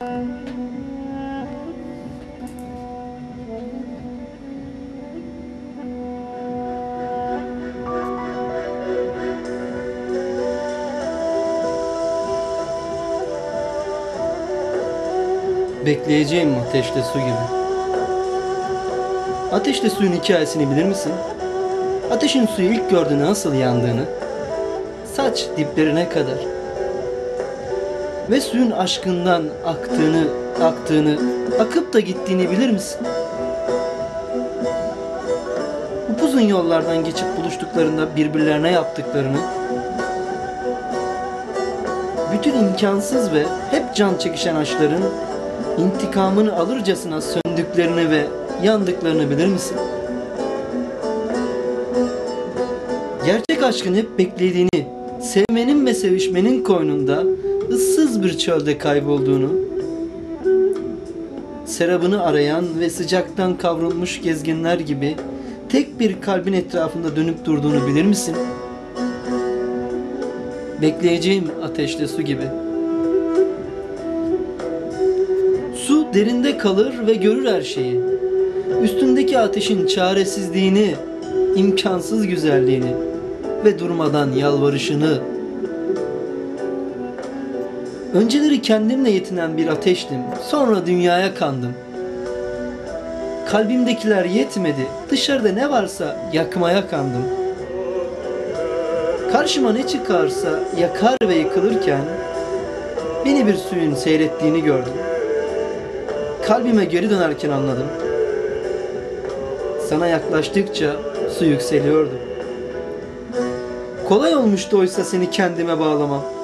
Bekleyeceğim ateşle su gibi. Ateşle suyun hikayesini bilir misin? Ateşin suyu ilk gördüğünde nasıl yandığını, saç diplerine kadar ve suyun aşkından aktığını, aktığını, akıp da gittiğini bilir misin? Upuzun yollardan geçip buluştuklarında birbirlerine yaptıklarını, bütün imkansız ve hep can çekişen aşkların intikamını alırcasına söndüklerini ve yandıklarını bilir misin? Gerçek aşkın hep beklediğini, sevmenin ve sevişmenin koynunda ıssız bir çölde kaybolduğunu, serabını arayan ve sıcaktan kavrulmuş gezginler gibi tek bir kalbin etrafında dönüp durduğunu bilir misin? Bekleyeceğim ateşle su gibi. Su derinde kalır ve görür her şeyi. Üstündeki ateşin çaresizliğini, imkansız güzelliğini ve durmadan yalvarışını. Önceleri kendimle yetinen bir ateştim, sonra dünyaya kandım. Kalbimdekiler yetmedi, dışarıda ne varsa yakmaya kandım. Karşıma ne çıkarsa yakar ve yıkılırken beni bir suyun seyrettiğini gördüm. Kalbime geri dönerken anladım. Sana yaklaştıkça su yükseliyordu. Kolay olmuştu oysa seni kendime bağlamam.